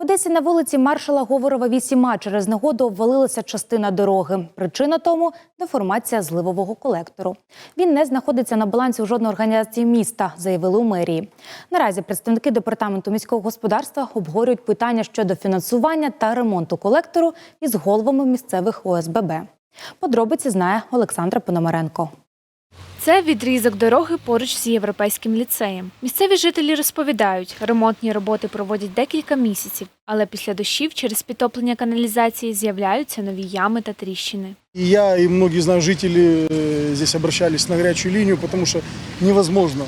Одесі на вулиці маршала Говорова 8А через негоду обвалилася частина дороги. Причина тому деформація зливового колектору. Він не знаходиться на балансі у жодної організації міста, заявили у мерії. Наразі представники департаменту міського господарства обговорюють питання щодо фінансування та ремонту колектору із головами місцевих ОСББ. Подробиці знає Олександра Пономаренко. Це відрізок дороги поруч з європейським ліцеєм. Місцеві жителі розповідають, ремонтні роботи проводять декілька місяців, але після дощів через підтоплення каналізації з'являються нові ями та тріщини. І я, і многі з нас жителі здесь обращались на гарячу лінію, тому що невозможно.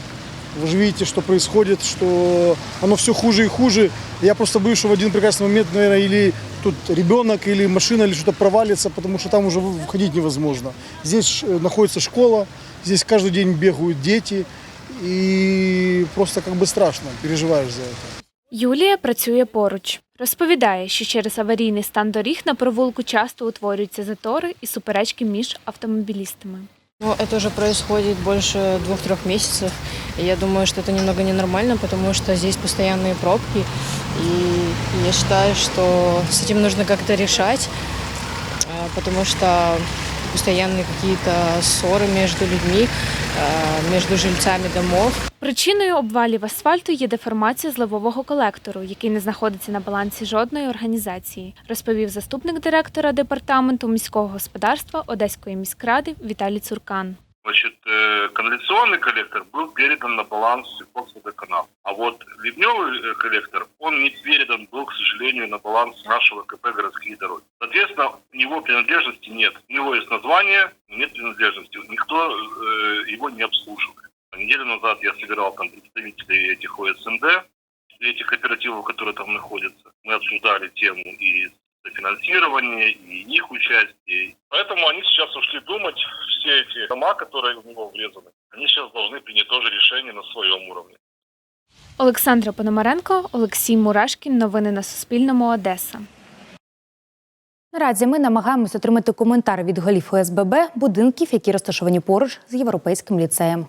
Вы же видите, что происходит, что оно все хуже и хуже. Я просто боюсь, что в один прекрасный момент, наверное, или тут ребенок, или машина, или что-то провалится, потому что там уже входить невозможно. Здесь э, находится школа, здесь каждый день бегают дети, и просто как бы страшно, переживаешь за это. Юлія працює поруч. Розповідає, що через аварійний стан доріг на провулку часто утворюються затори і суперечки між автомобілістами. Ну, это уже происходит больше двух-трех месяцев. И я думаю, что это немного ненормально, потому что здесь постоянные пробки. И я считаю, что с этим нужно как-то решать, э, потому что постоянные какие-то ссоры между людьми, э, между жильцами домов. Причиною обвалів асфальту є деформація зливового колектору, який не знаходиться на балансі жодної організації, розповів заступник директора департаменту міського господарства Одеської міськради Віталій Цуркан. Значит, э, канализационный коллектор был передан на баланс Сельхозводоканал. А вот ливневый э, коллектор, он не передан был, к сожалению, на баланс нашего КП «Городские дороги». Соответственно, у него принадлежности нет. У него есть название, но нет принадлежности. Никто э, его не обслуживает. Неделю назад я собирал там представителей этих ОСНД, этих кооперативов, которые там находятся. Мы обсуждали тему и финансирования, и их участие. Поэтому они сейчас ушли думать, все эти дома, которые в него врезаны, они сейчас должны принять тоже решение на своем уровне. Олександра Пономаренко, Олексій Мурашкін. Новини на Суспільному. Одеса. Наразі ми намагаємося отримати коментар від голів ОСББ будинків, які розташовані поруч з європейським ліцеєм.